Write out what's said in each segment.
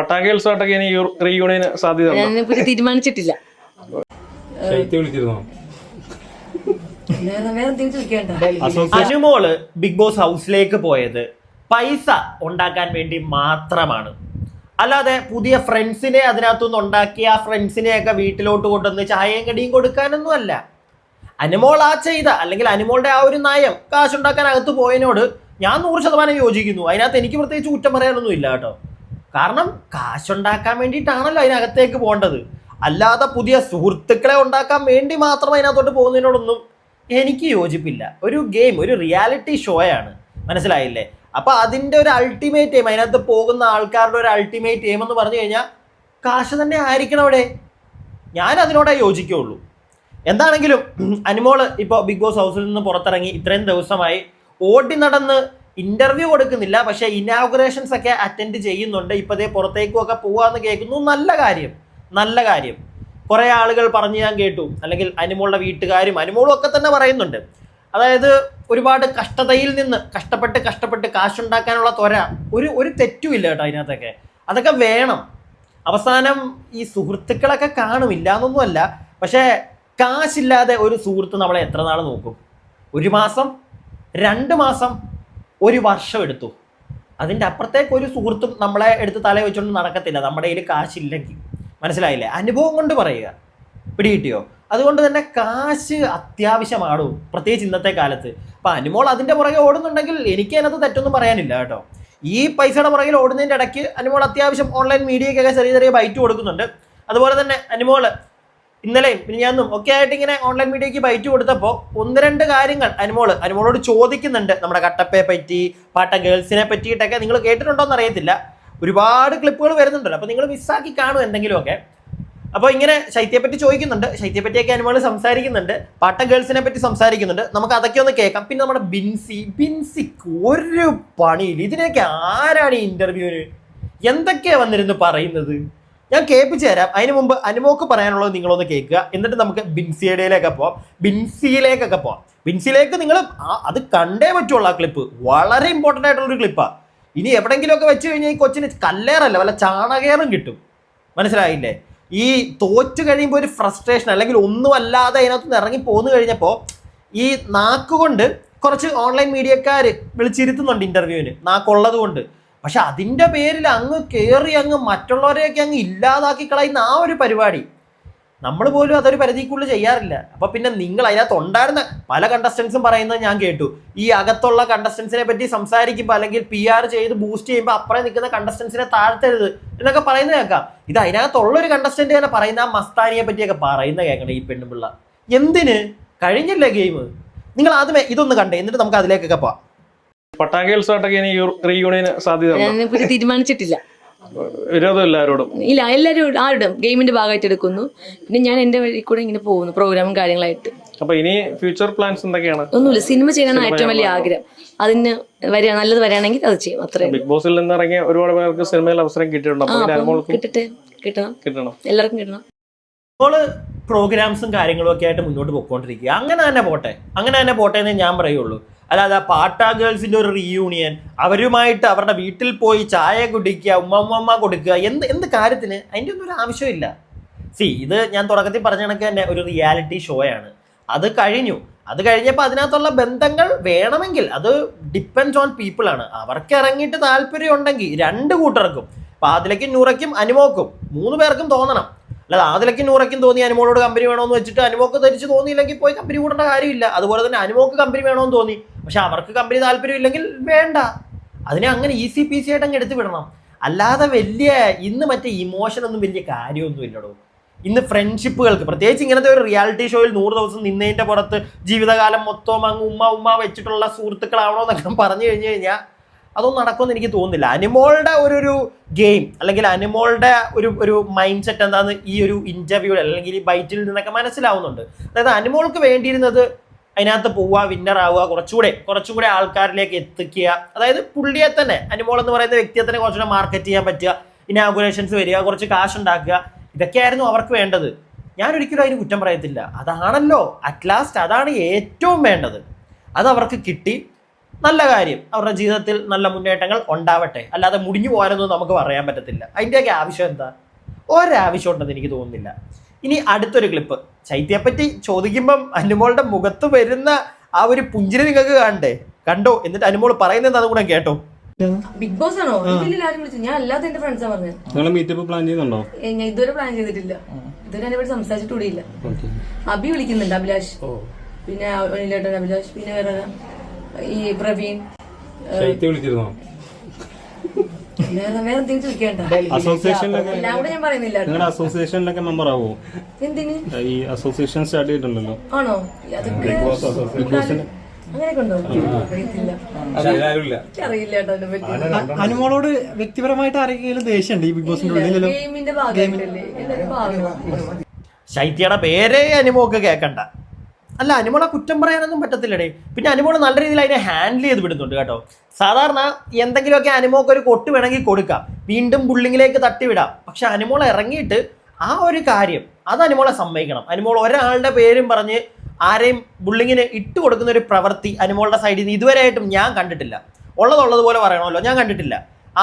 പട്ടാക ഉത്സവമായിട്ടൊക്കെ ഇനി റീയൂണിയന് സാധ്യത? ഞാൻ തീരുമാനിച്ചിട്ടില്ല. അനുമോൾ ബിഗ് ബോസ് ഹൗസിലേക്ക് പോയത് പൈസ ഉണ്ടാക്കാൻ വേണ്ടി മാത്രമാണ്. അല്ലാതെ പുതിയ ഫ്രണ്ട്സിനെ അതിനകത്തുനിന്ന് ഉണ്ടാക്കി ആ ഫ്രണ്ട്സിനെയൊക്കെ വീട്ടിലോട്ട് കൊണ്ടുവന്ന് ചായയും കടിയും കൊടുക്കാനൊന്നും അല്ല. അനുമോൾ ആ ചെയ്ത അല്ലെങ്കിൽ അനുമോളുടെ ആ ഒരു നയം കാശുണ്ടാക്കാൻ അകത്ത് പോയതിനോട് ഞാൻ നൂറ് ശതമാനം യോജിക്കുന്നു. അതിനകത്ത് എനിക്ക് പ്രത്യേകിച്ച് കുറ്റം പറയാനൊന്നും ഇല്ല കേട്ടോ. കാരണം കാശുണ്ടാക്കാൻ വേണ്ടിയിട്ടാണല്ലോ അതിനകത്തേക്ക് പോകേണ്ടത്. അല്ലാതെ പുതിയ സുഹൃത്തുക്കളെ ഉണ്ടാക്കാൻ വേണ്ടി മാത്രം അതിനകത്തോട്ട് പോകുന്നതിനോടൊന്നും എനിക്ക് യോജിപ്പില്ല. ഒരു ഗെയിം ഒരു റിയാലിറ്റി ഷോയാണ് മനസ്സിലായില്ലേ? അപ്പൊ അതിന്റെ ഒരു അൾട്ടിമേറ്റ് എയിം അതിനകത്ത് പോകുന്ന ആൾക്കാരുടെ ഒരു അൾട്ടിമേറ്റ് എയിം എന്ന് പറഞ്ഞു കഴിഞ്ഞാൽ കാശ് തന്നെ ആയിരിക്കണം അവിടെ. ഞാൻ അതിനോടേ യോജിക്കുള്ളൂ എന്താണെങ്കിലും അനിമോൾ ഇപ്പോൾ ബിഗ് ബോസ് ഹൗസിൽ നിന്ന് പുറത്തിറങ്ങി ഇത്രയും ദിവസമായി ഓടി നടന്ന് ഇന്റർവ്യൂ കൊടുക്കുന്നില്ല പക്ഷെ ഇനാഗുറേഷൻസ് ഒക്കെ അറ്റൻഡ് ചെയ്യുന്നുണ്ട്. ഇപ്പതേ പുറത്തേക്കും ഒക്കെ പോവാന്ന് കേൾക്കുന്നു. നല്ല കാര്യം നല്ല കാര്യം. കുറെ ആളുകൾ പറഞ്ഞു ഞാൻ കേട്ടു. അല്ലെങ്കിൽ അനുമോളുടെ വീട്ടുകാരും അനുമോളും ഒക്കെ തന്നെ പറയുന്നുണ്ട്. അതായത് ഒരുപാട് കഷ്ടതയിൽ നിന്ന് കഷ്ടപ്പെട്ട് കഷ്ടപ്പെട്ട് കാശുണ്ടാക്കാനുള്ള ത്വര ഒരു ഒരു തെറ്റുമില്ല കേട്ടോ അതിനകത്തൊക്കെ. അതൊക്കെ വേണം. അവസാനം ഈ സുഹൃത്തുക്കളൊക്കെ കാണും. ഇല്ലാന്നൊന്നുമല്ല പക്ഷേ കാശില്ലാതെ ഒരു സുഹൃത്ത് നമ്മളെ എത്ര നാൾ നോക്കും? ഒരു മാസം? രണ്ട് മാസം? ഒരു വർഷം എടുത്തു. അതിന്റെ അപ്പുറത്തേക്ക് ഒരു സുഹൃത്തും നമ്മളെ എടുത്ത് തല വെച്ചുകൊണ്ട് നടക്കത്തില്ല. നമ്മുടെ കയ്യിൽ കാശില്ലെങ്കിൽ മനസ്സിലായില്ലേ? അനുഭവം കൊണ്ട് പറയുക. പിടികിട്ടിയോ? അതുകൊണ്ട് തന്നെ കാശ് അത്യാവശ്യമാണോ പ്രത്യേകിച്ച് ഇന്നത്തെ കാലത്ത്. അപ്പം അനുമോൾ അതിന്റെ പുറകെ ഓടുന്നുണ്ടെങ്കിൽ എനിക്ക് അതിനകത്ത് തെറ്റൊന്നും പറയാനില്ല കേട്ടോ. ഈ പൈസയുടെ പുറകിൽ ഓടുന്നതിന്റെ ഇടയ്ക്ക് അനുമോൾ അത്യാവശ്യം ഓൺലൈൻ മീഡിയയ്ക്കൊക്കെ ചെറിയ ചെറിയ ബൈറ്റ് കൊടുക്കുന്നുണ്ട്. അതുപോലെ തന്നെ അനുമോൾ ഇന്നലെയും മിനിഞ്ഞാന്നും ഒക്കെ ആയിട്ട് ഇങ്ങനെ ഓൺലൈൻ മീഡിയയ്ക്ക് ബൈറ്റ് കൊടുത്തപ്പോൾ ഒന്ന് രണ്ട് കാര്യങ്ങൾ അനുമോൾ അനുമോളോട് ചോദിക്കുന്നുണ്ട് നമ്മുടെ കട്ടപ്പയെ പറ്റി പാട്ട ഗേൾസിനെ പറ്റിയിട്ടൊക്കെ. നിങ്ങൾ കേട്ടിട്ടുണ്ടോ എന്ന് അറിയത്തില്ല. ഒരുപാട് ക്ലിപ്പുകൾ വരുന്നുണ്ടല്ലോ. അപ്പോൾ നിങ്ങൾ മിസ്സാക്കി കാണും എന്തെങ്കിലുമൊക്കെ. അപ്പോൾ ഇങ്ങനെ ശൈത്യപ്പറ്റി ചോദിക്കുന്നുണ്ട്. ശൈത്യപ്പറ്റിയൊക്കെ അനുമോൾ സംസാരിക്കുന്നുണ്ട്. പാട്ട ഗേൾസിനെ പറ്റി സംസാരിക്കുന്നുണ്ട്. നമുക്ക് അതൊക്കെ ഒന്ന് കേൾക്കാം. പിന്നെ നമ്മുടെ ബിൻസി ബിൻസിക്ക് ഒരു പണിയില്ല. ഇതിനൊക്കെ ആരാണ് ഈ ഇന്റർവ്യൂവിന് എന്തൊക്കെയാണ് വന്നിരുന്ന് പറയുന്നത്? ഞാൻ കേൾപ്പിച്ചു തരാം. അതിന് മുമ്പ് അനുമോക്ക് പറയാനുള്ളത് നിങ്ങളൊന്ന് കേൾക്കുക. എന്നിട്ട് നമുക്ക് ബിൻസിയുടെയിലേക്കൊക്കെ പോവാം. ബിൻസിയിലേക്കൊക്കെ പോവാം. ബിൻസിയിലേക്ക് നിങ്ങൾ അത് കണ്ടേ പറ്റുള്ളൂ ആ ക്ലിപ്പ് വളരെ ഇമ്പോർട്ടന്റ് ആയിട്ടുള്ളൊരു ക്ലിപ്പാണ് ഇനി എവിടെങ്കിലുമൊക്കെ വെച്ച് കഴിഞ്ഞാൽ ഈ കൊച്ചിന് കല്ലേറല്ല? വല്ല ചാണകേറും കിട്ടും. മനസ്സിലായില്ലേ? ഈ തോറ്റു കഴിയുമ്പോൾ ഒരു ഫ്രസ്ട്രേഷൻ അല്ലെങ്കിൽ ഒന്നും അല്ലാതെ അതിനകത്ത് നിന്ന് ഇറങ്ങി പോന്നു കഴിഞ്ഞപ്പോൾ ഈ നാക്കുകൊണ്ട് കുറച്ച് ഓൺലൈൻ മീഡിയക്കാർ വിളിച്ചിരുത്തുന്നുണ്ട് ഇന്റർവ്യൂവിന് നാക്കുള്ളത് കൊണ്ട് പക്ഷെ അതിന്റെ പേരിൽ അങ്ങ് കയറി അങ്ങ് മറ്റുള്ളവരെയൊക്കെ അങ്ങ് ഇല്ലാതാക്കി കളയുന്ന ആ ഒരു പരിപാടി നമ്മൾ പോലും അതൊരു പരിധിക്കുള്ളിൽ ചെയ്യാറില്ല. അപ്പൊ പിന്നെ നിങ്ങൾ അതിനകത്ത് ഉണ്ടായിരുന്ന പല കണ്ടസ്റ്റൻസും പറയുന്നത് ഞാൻ കേട്ടു. ഈ അകത്തുള്ള കണ്ടസ്റ്റൻസിനെ പറ്റി സംസാരിക്കുമ്പോൾ അല്ലെങ്കിൽ പി ആർ ചെയ്ത് ബൂസ്റ്റ് ചെയ്യുമ്പോൾ അപ്പുറം നിൽക്കുന്ന കണ്ടസ്റ്റൻസിനെ താഴ്ത്തരുത് എന്നൊക്കെ പറയുന്നത് കേൾക്കാം. ഇത് അതിനകത്തുള്ള ഒരു കണ്ടസ്റ്റന്റ് തന്നെ പറയുന്ന ആ മസ്താനിയെ പറ്റിയൊക്കെ പറയുന്ന കേൾക്കണം ഈ പെണ്ണുപിള്ള. എന്തിന്? കഴിഞ്ഞില്ലേ ഗെയിം നിങ്ങൾ ആദ്യമേ ഇതൊന്ന് കണ്ടേ. എന്നിട്ട് നമുക്ക് അതിലേക്കൊക്കെ പോവാം. ഇനി റീയൂണിയൻ സാധ്യത തീരുമാനിച്ചിട്ടില്ല. വിരോധം എല്ലാവരോടും. ഇല്ല എല്ലാവരും ആരുടെ. ഗെയിമിന്റെ ഭാഗമായിട്ട് എടുക്കുന്നു പിന്നെ ഞാൻ എന്റെ വഴി കൂടെ ഇങ്ങനെ പോകുന്നു പ്രോഗ്രാമും കാര്യങ്ങളായിട്ട്. അപ്പൊ ഇനി ഫ്യൂച്ചർ പ്ലാൻസ് എന്തൊക്കെയാണ്? ഒന്നുമില്ല സിനിമ ചെയ്യാനാണ് ഏറ്റവും വലിയ ആഗ്രഹം. അതിന് വരിക നല്ലത് വരികയാണെങ്കിൽ അത് ചെയ്യും അത്രേ ബിഗ് ബോസിൽ നിന്ന് ഇറങ്ങിയ ഒരുപാട് പേർക്ക് സിനിമയിൽ അവസരം കിട്ടിയിട്ടുണ്ട്. കിട്ടട്ടെ. കിട്ടണം. കിട്ടണം. എല്ലാവർക്കും കിട്ടണം. ഇപ്പോൾ പ്രോഗ്രാംസും കാര്യങ്ങളും ഒക്കെ ആയിട്ട് മുന്നോട്ട് പോയിക്കൊണ്ടിരിക്കുക. അങ്ങനെ തന്നെ പോട്ടെ. അങ്ങനെ തന്നെ പോട്ടെ എന്നേ ഞാൻ പറയുള്ളൂ. അല്ലാതെ പാട്ട ഗേൾസിന്റെ ഒരു റീയൂണിയൻ അവരുമായിട്ട് അവരുടെ വീട്ടിൽ പോയി ചായ കുടിക്കുക ഉമ്മ ഉമ്മ കൊടുക്കുക എന്ത് എന്ത് കാര്യത്തിന്? അതിന്റെ ഒന്നും ഒരു ആവശ്യമില്ല. സി ഇത് ഞാൻ തുടക്കത്തിൽ പറഞ്ഞ കണക്ക് തന്നെ ഒരു റിയാലിറ്റി ഷോയാണ് അത് കഴിഞ്ഞു. അത് കഴിഞ്ഞപ്പോൾ അതിനകത്തുള്ള ബന്ധങ്ങൾ വേണമെങ്കിൽ അത് ഡിപ്പെൻസ് ഓൺ പീപ്പിൾ ആണ്. അവർക്ക് ഇറങ്ങിയിട്ട് താല്പര്യം ഉണ്ടെങ്കിൽ രണ്ട് കൂട്ടർക്കും അപ്പോൾ അതിലേക്കും നൂറയ്ക്കും അനുമോക്കും മൂന്ന് പേർക്കും തോന്നണം. അല്ലാതെ ആദിലയ്ക്കും നൂറയ്ക്കും തോന്നി അനുമോളോട് കമ്പനി വേണമെന്ന് വെച്ചിട്ട് അനുമോക്ക് ധരിച്ച് തോന്നിയില്ലെങ്കിൽ പോയി കമ്പനി കൂടേണ്ട കാര്യമില്ല. അതുപോലെ തന്നെ അനുമോക്ക് കമ്പനി വേണമെന്ന് തോന്നി. പക്ഷെ അവർക്ക് കമ്പനി താല്പര്യമില്ലെങ്കിൽ വേണ്ട. അതിനെ അങ്ങനെ ഈസി പീസി ആയിട്ട് അങ്ങ് എടുത്ത് വിടണം. അല്ലാതെ വലിയ ഇന്ന് മറ്റേ ഇമോഷൻ ഒന്നും വലിയ കാര്യമൊന്നും ഇല്ലടോ. ഇന്ന് ഫ്രണ്ട്ഷിപ്പുകൾക്ക് പ്രത്യേകിച്ച് ഇങ്ങനത്തെ ഒരു റിയാലിറ്റി ഷോയിൽ നൂറ് ദിവസം നിന്നതിന്റെ പുറത്ത് ജീവിതകാലം മൊത്തം അങ്ങ് ഉമ്മ ഉമ്മ വെച്ചിട്ടുള്ള സുഹൃത്തുക്കളാവണോ എന്നൊക്കെ പറഞ്ഞു കഴിഞ്ഞു കഴിഞ്ഞാൽ അതൊന്നും നടക്കുമെന്ന് എനിക്ക് തോന്നുന്നില്ല. അനിമോളുടെ ഒരു ഒരു ഗെയിം അല്ലെങ്കിൽ അനിമോളുടെ ഒരു ഒരു മൈൻഡ് സെറ്റ് എന്താന്ന് ഈ ഒരു ഇന്റർവ്യൂ അല്ലെങ്കിൽ ഈ ബൈറ്റിൽ നിന്നൊക്കെ മനസ്സിലാവുന്നുണ്ട്. അതായത് അനിമോൾക്ക് വേണ്ടിയിരുന്നത് അതിനകത്ത് പോവുക വിന്നർ ആവുക കുറച്ചുകൂടെ കുറച്ചുകൂടെ ആൾക്കാരിലേക്ക് എത്തിക്കുക. അതായത് പുള്ളിയെ തന്നെ അനിമോൾ എന്ന് പറയുന്ന വ്യക്തിയെ തന്നെ കുറച്ചുകൂടെ മാർക്കറ്റ് ചെയ്യാൻ പറ്റുക ഇനാഗുറേഷൻസ് വരിക കുറച്ച് കാശ് ഉണ്ടാക്കുക ഇതൊക്കെയായിരുന്നു അവർക്ക് വേണ്ടത്. ഞാൻ ഒരിക്കലും അതിന് കുറ്റം പറയത്തില്ല. അതാണല്ലോ അറ്റ് ലാസ്റ്റ് അതാണ് ഏറ്റവും വേണ്ടത്. അത് അവർക്ക് കിട്ടി. നല്ല കാര്യം. അവരുടെ ജീവിതത്തിൽ നല്ല മുന്നേറ്റങ്ങൾ ഉണ്ടാവട്ടെ. അല്ലാതെ മുടിഞ്ഞു പോകാനൊന്നും നമുക്ക് പറയാൻ പറ്റത്തില്ല. അതിന്റെയൊക്കെ ആവശ്യം എന്താ? ഒരാവശ്യം ഉണ്ടെന്ന് എനിക്ക് തോന്നുന്നില്ല. ഇനി അടുത്തൊരു ക്ലിപ്പ് ചൈത്യയെപ്പറ്റി ചോദിക്കുമ്പം അനുമോളുടെ മുഖത്ത് വരുന്ന ആ ഒരു പുഞ്ചിരി നിങ്ങൾക്ക് കാണണ്ടേ? കണ്ടോ? എന്നിട്ട് അനുമോൾ പറയുന്നത് അതും കൂടെ കേട്ടോ. ബിഗ് ബോസ് ആണോ? ഞാൻ അല്ലാതെ എന്റെ ഫ്രണ്ട്സാ പറഞ്ഞത് നിങ്ങൾ മീറ്റപ്പ് പ്ലാൻ ചെയ്യുന്നുണ്ടോ? ഞാൻ ഇതുവരെ പ്ലാൻ ചെയ്തിട്ടില്ല. ഇതുവരെ എന്നെ ഇവിടെ സംസാരിച്ചിട്ടുകൂടിയില്ല അബി വിളിക്കുന്നുണ്ട് അഭിലാഷ്. പിന്നെ അഭിലാഷ്. പിന്നെ വേറെ? ഈ പ്രവീൺ വിളിച്ചിരുന്നോ? വേറെ വേറെ എന്തെങ്കിലും ചോദിക്കണ്ട? അസോസിയേഷനിലൊക്കെ എല്ലാം കൂടെ ഞാൻ പറയുന്നില്ല നിങ്ങളുടെ അസോസിയേഷനിലൊക്കെ മെമ്പർ ആവോ എന്തിന്? ഈ അസോസിയേഷൻ സ്റ്റാർട്ട് ചെയ്തിട്ടുണ്ടല്ലോ. ആണോ? അതൊക്കെ അങ്ങനെയൊക്കെ ഉണ്ടോ അറിയത്തില്ല. ആരുമില്ല എനിക്കറിയില്ല കേട്ടോ അതിനെ പറ്റി. അനുമോളോട് വ്യക്തിപരമായിട്ട് ആരെങ്കിലും ദേഷ്യമുണ്ട് ഈ ബിഗ് ബോസിന്റെ ഉള്ളിലല്ലോ ഗെയിമിന്റെ ഭാഗമായിട്ടല്ലേ? എല്ലാവരും ശൈത്യയുടെ പേരേ അനുമോക്ക് കേൾക്കണ്ട അല്ല അനുമോളെ കുറ്റം പറയാനൊന്നും പറ്റത്തില്ലടേ. പിന്നെ അനുമോൾ നല്ല രീതിയിൽ അതിനെ ഹാൻഡിൽ ചെയ്ത് വിടുന്നുണ്ട് കേട്ടോ. സാധാരണ എന്തെങ്കിലുമൊക്കെ അനുമോക്ക് ഒരു കൊട്ട് വേണമെങ്കിൽ കൊടുക്കാം. വീണ്ടും ബുള്ളിങ്ങിലേക്ക് തട്ടിവിടാം. പക്ഷെ അനുമോൾ ഇറങ്ങിയിട്ട് ആ ഒരു കാര്യം അത് അനുമോളെ സമ്മതിക്കണം. അനുമോൾ ഒരാളുടെ പേരും പറഞ്ഞ് ആരെയും ബുള്ളിങ്ങിന് ഇട്ട് കൊടുക്കുന്ന ഒരു പ്രവൃത്തി അനുമോളുടെ സൈഡിൽ നിന്ന് ഇതുവരെയായിട്ടും ഞാൻ കണ്ടിട്ടില്ല. ഉള്ളതുള്ളതുപോലെ പറയണമല്ലോ ഞാൻ കണ്ടിട്ടില്ല.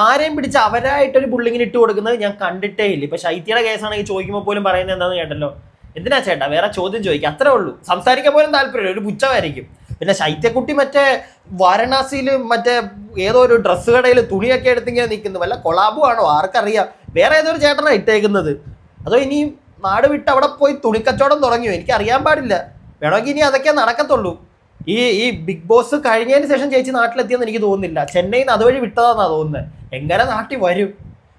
ആരെയും പിടിച്ച് അവരായിട്ടൊരു ബുള്ളിങ്ങിന് ഇട്ട് കൊടുക്കുന്നത് ഞാൻ കണ്ടിട്ടേ ഇല്ല. ഇപ്പൊ ശൈത്യയുടെ കേസാണെങ്കിൽ ചോദിക്കുമ്പോൾ പോലും പറയുന്നത് എന്താണെന്ന് കേട്ടല്ലോ? എന്തിനാ ചേട്ടാ? വേറെ ചോദ്യം ചോദിക്കുക അത്രേ ഉള്ളൂ. സംസാരിക്കാൻ പോലും താല്പര്യമില്ല. ഒരു പുച്ഛമായിരിക്കും. പിന്നെ ശൈത്യക്കുട്ടി മറ്റേ വാരണാസിയിൽ മറ്റേ ഏതോ ഒരു ഡ്രസ്സ് കടയിൽ തുണിയൊക്കെ എടുത്തിങ്ങനെ നിൽക്കുന്നു. വല്ല കൊളാബു ആണോ? ആർക്കറിയാം. വേറെ ഏതോ ഒരു ചേട്ടനാണ് ഇട്ടേക്കുന്നത്. അതോ ഇനി നാട് വിട്ട് അവിടെ പോയി തുണിക്കച്ചവടം തുടങ്ങിയോ? എനിക്ക് അറിയാൻ പാടില്ല. വേണമെങ്കിൽ ഇനി അതൊക്കെ നടക്കത്തുള്ളൂ. ഈ ഈ ബിഗ് ബോസ് കഴിഞ്ഞതിന് ശേഷം ചേച്ചി നാട്ടിലെത്തിയെന്ന് എനിക്ക് തോന്നുന്നില്ല. ചെന്നൈയിൽ നിന്ന് അതുവഴി വിട്ടതാന്നാ തോന്നുന്നത് എങ്ങനെ നാട്ടിൽ വരും?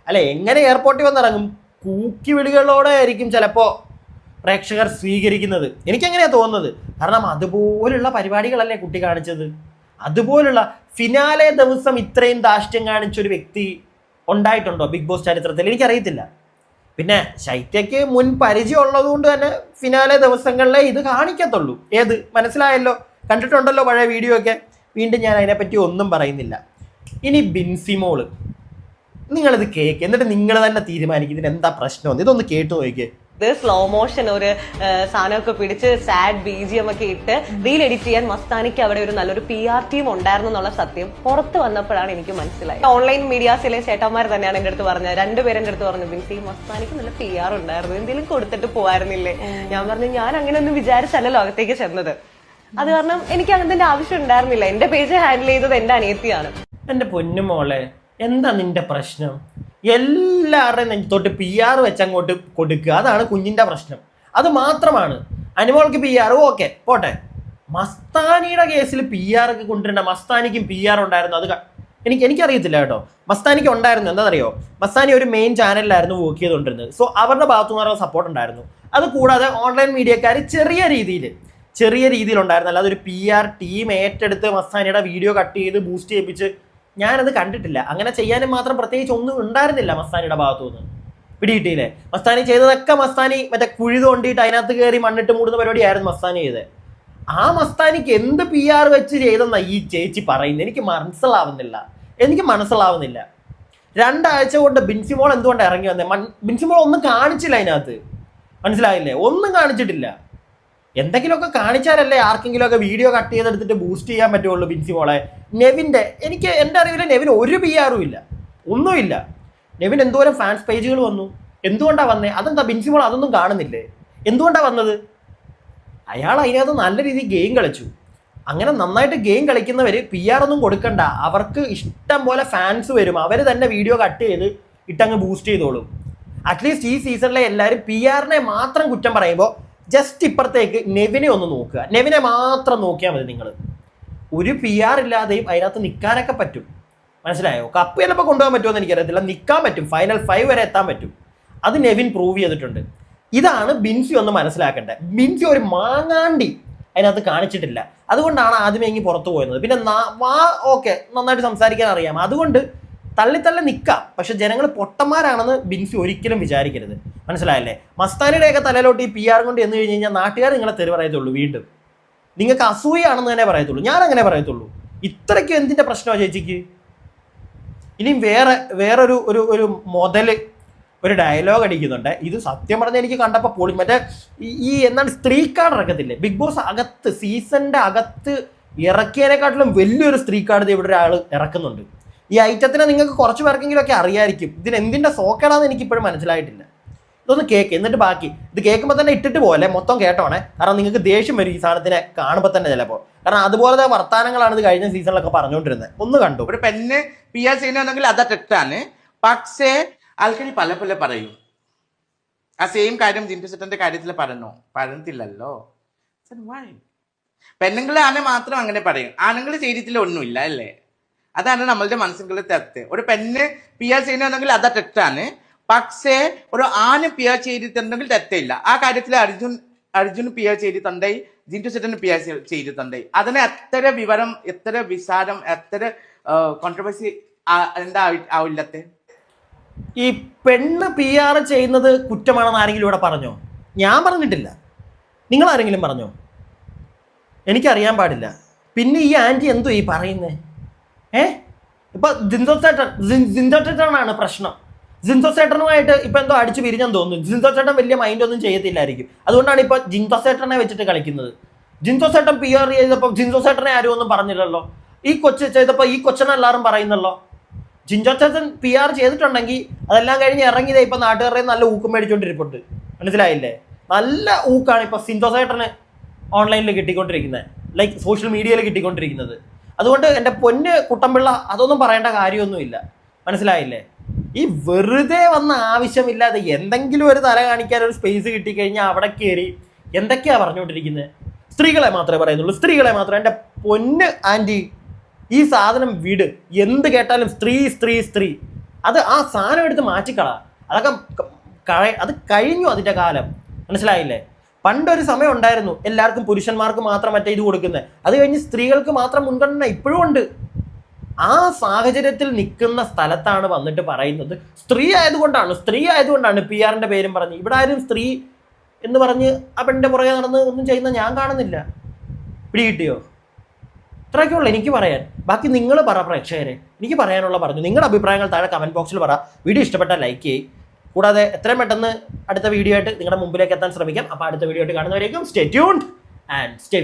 അല്ലെ എങ്ങനെ എയർപോർട്ടിൽ വന്നിറങ്ങും? കൂക്കി വിളികളോടെ ആയിരിക്കും ചിലപ്പോൾ പ്രേക്ഷകർ സ്വീകരിക്കുന്നത്. എനിക്കങ്ങനെയാ തോന്നുന്നത്? കാരണം അതുപോലുള്ള പരിപാടികളല്ലേ കുട്ടി കാണിച്ചത്? അതുപോലുള്ള ഫിനാലെ ദിവസം ഇത്രയും ദാഷ്ട്യം കാണിച്ച ഒരു വ്യക്തി ഉണ്ടായിട്ടുണ്ടോ ബിഗ് ബോസ് ചരിത്രത്തിൽ? എനിക്കറിയത്തില്ല. പിന്നെ ശൈത്യയ്ക്ക് മുൻ പരിചയം ഉള്ളതുകൊണ്ട് തന്നെ ഫിനാലെ ദിവസങ്ങളിലെ ഇത് കാണിക്കത്തുള്ളൂ. ഏത്? മനസ്സിലായല്ലോ? കണ്ടിട്ടുണ്ടല്ലോ പഴയ വീഡിയോ ഒക്കെ വീണ്ടും ഞാൻ അതിനെപ്പറ്റി ഒന്നും പറയുന്നില്ല. ഇനി ബിൻസിമോൾ. നിങ്ങളിത് കേക്ക്. എന്നിട്ട് നിങ്ങൾ തന്നെ തീരുമാനിക്കും. ഇതിന് എന്താ പ്രശ്നം? ഇതൊന്ന് കേട്ടു നോക്കിയേ. ഇത് സ്ലോ മോഷൻ ഒരു സാധനമൊക്കെ പിടിച്ച് സാഡ് ബി ജി എം ഒക്കെ ഇട്ട് റീൽ എഡിറ്റ് ചെയ്യാൻ മസ്താനിക്ക് അവിടെ ഒരു നല്ലൊരു പി ആർ ടീം ഉണ്ടായിരുന്നു എന്നുള്ള സത്യം പുറത്ത് വന്നപ്പോഴാണ് എനിക്ക് മനസ്സിലായത്. ഓൺലൈൻ മീഡിയാസിലെ ചേട്ടന്മാർ തന്നെയാണ് എന്റെ അടുത്ത് പറഞ്ഞത്. രണ്ടുപേരും എന്റെ അടുത്ത് പറഞ്ഞു ബിൻസി മസ്താനിക്ക് നല്ല പി ആർ ഉണ്ടായിരുന്നു. എന്തെങ്കിലും കൊടുത്തിട്ട് പോവായിരുന്നില്ലേ? ഞാൻ പറഞ്ഞു ഞാൻ അങ്ങനെ ഒന്നും വിചാരിച്ചല്ല ലോകത്തേക്ക് ചെന്നത്. അത് കാരണം എനിക്ക് അങ്ങനത്തെ ആവശ്യം ഉണ്ടായിരുന്നില്ല. എന്റെ പേജ് ഹാൻഡിൽ ചെയ്തത് എന്റെ അനിയത്തിയാണ്. എന്റെ പൊന്നുമോളെ എന്താ നിന്റെ പ്രശ്നം? എല്ലാവരുടെയും നെഞ്ചത്തോട്ട് പി ആർ വെച്ച് അങ്ങോട്ട് കൊടുക്കുക. അതാണ് കുഞ്ഞിന്റെ പ്രശ്നം. അത് മാത്രമാണ്. അനുമോൾക്ക് പി ആർ ഓക്കെ പോട്ടെ. മസ്താനിയുടെ കേസിൽ പി ആർ ഒക്കെ കൊണ്ടുവരേണ്ട മസ്താനിക്കും പി ആർ ഉണ്ടായിരുന്നു. അത് എനിക്ക് എനിക്കറിയത്തില്ല കേട്ടോ. മസ്താനിക്ക് ഉണ്ടായിരുന്നു. എന്താണെന്നറിയോ? മസ്താനി ഒരു മെയിൻ ചാനലിലായിരുന്നു വർക്ക് ചെയ്തുകൊണ്ടിരുന്നത്. സോ അവരുടെ ഭാഗത്തു നിന്ന് സപ്പോർട്ട് ഉണ്ടായിരുന്നു. അത് കൂടാതെ ഓൺലൈൻ മീഡിയക്കാർ ചെറിയ രീതിയിൽ ചെറിയ രീതിയിൽ ഉണ്ടായിരുന്നു അല്ലാതെ ഒരു പി ആർ ടീം ഏറ്റെടുത്ത് മസ്താനിയുടെ വീഡിയോ കട്ട് ചെയ്ത് ബൂസ്റ്റ് ചെയ്യിപ്പിച്ച് ഞാനത് കണ്ടിട്ടില്ല. അങ്ങനെ ചെയ്യാനും മാത്രം പ്രത്യേകിച്ച് ഒന്നും ഉണ്ടായിരുന്നില്ല മസ്താനിയുടെ ഭാഗത്തു നിന്ന് പിടികിട്ടിയില്ലേ? മസ്താനി ചെയ്തതൊക്കെ മസ്താനി മറ്റേ കുഴി തോണ്ടിയിട്ട് അതിനകത്ത് കയറി മണ്ണിട്ട് മൂടുന്ന പരിപാടിയായിരുന്നു മസ്താനി ചെയ്തത് ആ മസ്താനിക്ക് എന്ത് പി ആർ വെച്ച് ചെയ്തെന്നാ ഈ ചേച്ചി പറയുന്നത് എനിക്ക് മനസ്സിലാവുന്നില്ല. എനിക്ക് മനസ്സിലാവുന്നില്ല. രണ്ടാഴ്ച കൊണ്ട് ബിൻസിമോൾ എന്തുകൊണ്ട് ഇറങ്ങി വന്നേ? ബിൻസിമോൾ ഒന്നും കാണിച്ചില്ല അതിനകത്ത്. മനസ്സിലായില്ലേ? ഒന്നും കാണിച്ചിട്ടില്ല. എന്തെങ്കിലുമൊക്കെ കാണിച്ചാലല്ലേ ആർക്കെങ്കിലുമൊക്കെ വീഡിയോ കട്ട് ചെയ്തെടുത്തിട്ട് ബൂസ്റ്റ് ചെയ്യാൻ പറ്റുള്ളൂ ബിൻസി മോളെ. നെവിന്റെ എനിക്ക് എന്റെ അറിവിൽ നെവിൻ ഒരു പി ആറും ഇല്ല. ഒന്നുമില്ല. നെവിൻ എന്തോരം ഫാൻസ് പേജുകൾ വന്നു. എന്തുകൊണ്ടാണ് വന്നേ? അതെന്താ ബിൻസി മോൾ അതൊന്നും കാണുന്നില്ലേ? എന്തുകൊണ്ടാണ് വന്നത്? അയാൾ അതിനകത്ത് നല്ല രീതിയിൽ ഗെയിം കളിച്ചു. അങ്ങനെ നന്നായിട്ട് ഗെയിം കളിക്കുന്നവർ പി ആർ ഒന്നും കൊടുക്കണ്ട. അവർക്ക് ഇഷ്ടം പോലെ ഫാൻസ് വരും. അവർ തന്നെ വീഡിയോ കട്ട് ചെയ്ത് ഇട്ടങ്ങ് ബൂസ്റ്റ് ചെയ്തോളും. അറ്റ്ലീസ്റ്റ് ഈ സീസണിലെ എല്ലാവരും പി ആറിനെ മാത്രം കുറ്റം പറയുമ്പോൾ ജസ്റ്റ് ഇപ്പുറത്തേക്ക് നെവിനെ ഒന്ന് നോക്കുക. നെവിനെ മാത്രം നോക്കിയാൽ മതി നിങ്ങൾ ഒരു പി ആർ ഇല്ലാതെയും അതിനകത്ത് നിൽക്കാനൊക്കെ പറ്റും. മനസ്സിലായോ? കപ്പ് ചിലപ്പോൾ കൊണ്ടുപോകാൻ പറ്റുമോ എന്ന് എനിക്കറിയത്തില്ല. നിൽക്കാൻ പറ്റും. ഫൈനൽ ഫൈവ് വരെ എത്താൻ പറ്റും. അത് നെവിൻ പ്രൂവ് ചെയ്തിട്ടുണ്ട്. ഇതാണ് ബിൻസി ഒന്ന് മനസ്സിലാക്കേണ്ടത്. ബിൻസി ഒരു മാങ്ങാണ്ടി അതിനകത്ത് കാണിച്ചിട്ടില്ല. അതുകൊണ്ടാണ് ആദ്യമേ ഇങ്ങനെ പുറത്തു പോയത് പിന്നെ വാ ഓക്കെ നന്നായിട്ട് സംസാരിക്കാൻ അറിയാം. അതുകൊണ്ട് തള്ളി തള്ളി നിൽക്കാം പക്ഷെ ജനങ്ങൾ പൊട്ടന്മാരാണെന്ന് ബിൻസി ഒരിക്കലും വിചാരിക്കരുത്. മനസ്സിലായല്ലേ? മസ്താനിയുടെയൊക്കെ തലയിലോട്ട് ഈ പി ആർ കൊണ്ട് എന്ന് കഴിഞ്ഞ് കഴിഞ്ഞാൽ നാട്ടുകാർ നിങ്ങളെ തെറി പറയത്തുള്ളൂ വീണ്ടും. നിങ്ങൾക്ക് അസൂയാണെന്ന് തന്നെ പറയത്തുള്ളൂ. ഞാൻ അങ്ങനെ പറയത്തുള്ളൂ. ഇത്രയ്ക്കും എന്തിന്റെ പ്രശ്നമാണ് ചേച്ചിക്ക്? ഇനിയും വേറെ വേറൊരു ഒരു ഒരു മുതൽ ഒരു ഡയലോഗ് അടിക്കുന്നുണ്ട്. ഇത് സത്യം പറഞ്ഞാൽ എനിക്ക് കണ്ടപ്പോൾ പൊളി മറ്റേ ഈ- എന്താണ് സ്ത്രീ കാർഡ് ഇറക്കത്തില്ലേ? ബിഗ് ബോസ് അകത്ത് സീസണിന്റെ അകത്ത് ഇറക്കിയതിനെക്കാട്ടിലും വലിയൊരു സ്ത്രീ കാർഡ് ഇവിടെ ഒരാൾ ഇറക്കുന്നുണ്ട്. ഈ ഐറ്റത്തിനെ നിങ്ങൾക്ക് കുറച്ച് പേർക്കെങ്കിലും ഒക്കെ അറിയായിരിക്കും. ഇതിന് എന്തിന്റെ സോക്കേടാന്ന് എനിക്ക് ഇപ്പോഴും മനസ്സിലായിട്ടില്ല. ഇതൊന്ന് കേക്ക് എന്നിട്ട് ബാക്കി. ഇത് കേൾക്കുമ്പോൾ തന്നെ ഇട്ടിട്ട് പോലെ മൊത്തം കേട്ടോണേ. കാരണം നിങ്ങൾക്ക് ദേഷ്യം വരും ഈ സാധനത്തിനെ കാണുമ്പോൾ തന്നെ ചിലപ്പോൾ കാരണം അതുപോലത്തെ വർത്താനങ്ങളാണ് ഇത് കഴിഞ്ഞ സീസണിലൊക്കെ പറഞ്ഞുകൊണ്ടിരുന്നത് ഒന്ന് കണ്ടു. ഒരു പെണ്ണ് പി ആർ ചെയ്യുന്നുണ്ടെങ്കിൽ അത് തെറ്റാണ് പക്ഷേ ആൾക്കാർ പല പല പറയും. ആ സെയിം കാര്യം സെറ്റന്റെ കാര്യത്തിൽ പറഞ്ഞു പറഞ്ഞില്ലല്ലോ? പെണ്ണുങ്ങളാണ് മാത്രം അങ്ങനെ പറയും. ആണുങ്ങൾ ചെയ്തിട്ടില്ല ഒന്നുമില്ല അല്ലേ? അതാണ് നമ്മളുടെ മനസ്സിലുള്ള തെറ്റ്. ഒരു പെണ്ണ് പി ആർ ചെയ്യുന്നുണ്ടെങ്കിൽ അത് തെറ്റാണ്. പക്ഷേ ഒരു ആന് പി ആർ ചെയ്തിട്ടുണ്ടെങ്കിൽ തെറ്റില്ല. ആ കാര്യത്തിൽ അർജുൻ അർജുൻ പി ആർ ചെയ്തിട്ടുണ്ടായി ജിന്റു ചേട്ടൻ ആർ ചെയ്തിട്ടുണ്ടായി അതിന് എത്ര വിവരം എത്ര വിസാരം എത്ര കോൺട്രവേഴ്സി എന്താ ആവില്ലത്തെ? ഈ പെണ്ണ് പി ആർ ചെയ്യുന്നത് കുറ്റമാണെന്ന് ആരെങ്കിലും ഇവിടെ പറഞ്ഞോ? ഞാൻ പറഞ്ഞിട്ടില്ല. നിങ്ങൾ ആരെങ്കിലും പറഞ്ഞോ? എനിക്കറിയാൻ പാടില്ല. പിന്നെ ഈ ആന്റി എന്തോ ഈ പറയുന്നേ? ഏ? ഇപ്പൊ ജിൻസോ ചേട്ടൻ ജിൻ- ജിൻസോ ചേട്ടനാണ് പ്രശ്നം. ജിൻസോ ചേട്ടനുമായിട്ട് ഇപ്പൊ എന്തോ അടിച്ചു പിരിഞ്ഞെന്ന് തോന്നുന്നു. ജിൻസോ ചേട്ടൻ വലിയ മൈൻഡ് ഒന്നും ചെയ്യത്തില്ലായിരിക്കും. അതുകൊണ്ടാണ് ഇപ്പൊ ജിൻസോ ചേട്ടനെ വെച്ചിട്ട് കളിക്കുന്നത്. ജിൻസോ ചേട്ടൻ പി ആർ ചെയ്തപ്പോൾ ജിൻസോ ചേട്ടനെ ആരും ഒന്നും പറഞ്ഞില്ലല്ലോ. ഈ കൊച്ചു ചെയ്തപ്പോൾ ഈ കൊച്ചനെ എല്ലാവരും പറയുന്നല്ലോ. ജിൻജോ ചേട്ടൻ പി ആർ ചെയ്തിട്ടുണ്ടെങ്കിൽ അതെല്ലാം കഴിഞ്ഞ് ഇറങ്ങിയതേ ഇപ്പൊ നാട്ടുകാരുടെ നല്ല ഊക്കും മേടിച്ചോണ്ടിരിപ്പുണ്ട്. മനസ്സിലായില്ലേ? നല്ല ഊക്കാണ് ഇപ്പൊ സിൻജോ ചേട്ടന് ഓൺലൈനിൽ കിട്ടിക്കൊണ്ടിരിക്കുന്നത് ലൈക്ക് സോഷ്യൽ മീഡിയയിൽ കിട്ടിക്കൊണ്ടിരിക്കുന്നത്. അതുകൊണ്ട് എന്റെ പൊന്ന് കുട്ടമ്പിള്ള അതൊന്നും പറയേണ്ട കാര്യമൊന്നുമില്ല. മനസ്സിലായില്ലേ? ഈ വെറുതെ വന്ന ആവശ്യമില്ലാതെ എന്തെങ്കിലും ഒരു തല കാണിക്കാൻ ഒരു സ്പേസ് കിട്ടിക്കഴിഞ്ഞാൽ അവിടെ കയറി എന്തൊക്കെയാ പറഞ്ഞുകൊണ്ടിരിക്കുന്നത് സ്ത്രീകളെ മാത്രമേ പറയുന്നുള്ളൂ. സ്ത്രീകളെ മാത്രമേ എന്റെ പൊന്ന് ആന്റി ഈ സാധനം വിട്. എന്ത് കേട്ടാലും സ്ത്രീ സ്ത്രീ സ്ത്രീ. അത് ആ സാധനം എടുത്ത് മാറ്റിക്കള. അതൊക്കെ അത് കഴിഞ്ഞു അതിന്റെ കാലം. മനസ്സിലായില്ലേ? പണ്ടൊരു സമയം ഉണ്ടായിരുന്നു എല്ലാവർക്കും പുരുഷന്മാർക്ക് മാത്രം മറ്റേ ഇത് കൊടുക്കുന്നത്. അത് കഴിഞ്ഞ് സ്ത്രീകൾക്ക് മാത്രം മുൻഗണന ഇപ്പോഴും ഉണ്ട്. ആ സാഹചര്യത്തിൽ നിൽക്കുന്ന സ്ഥലത്താണ് വന്നിട്ട് പറയുന്നത് സ്ത്രീ ആയതുകൊണ്ടാണ്. സ്ത്രീ ആയതുകൊണ്ടാണ് പി ആറിന്റെ പേരും പറഞ്ഞ്. ഇവിടെ ആരും സ്ത്രീ എന്ന് പറഞ്ഞ് ആ പെണ്ണിന്റെ പുറകെ നടന്ന് ഒന്നും ചെയ്യുന്ന ഞാൻ കാണുന്നില്ല. പിടി കിട്ടിയോ ഇത്രയൊക്കെ ഉള്ളു എനിക്ക് പറയാൻ. ബാക്കി നിങ്ങൾ പറ പ്രേക്ഷകരെ. എനിക്ക് പറയാനുള്ള പറഞ്ഞു. നിങ്ങളുടെ അഭിപ്രായങ്ങൾ താഴെ കമന്റ് ബോക്സിൽ പറ. വീഡിയോ ഇഷ്ടപ്പെട്ടാൽ ലൈക്ക് ചെയ്യ്. കൂടാതെ എത്രയും പെട്ടെന്ന് അടുത്ത വീഡിയോ ആയിട്ട് നിങ്ങളുടെ മുമ്പിലേക്ക് എത്താൻ ശ്രമിക്കാം. അപ്പോൾ അടുത്ത വീഡിയോ ആയിട്ട് കാണുന്നവരേക്കും സ്റ്റേ ട്യൂൺഡ് ആൻഡ് സ്റ്റേ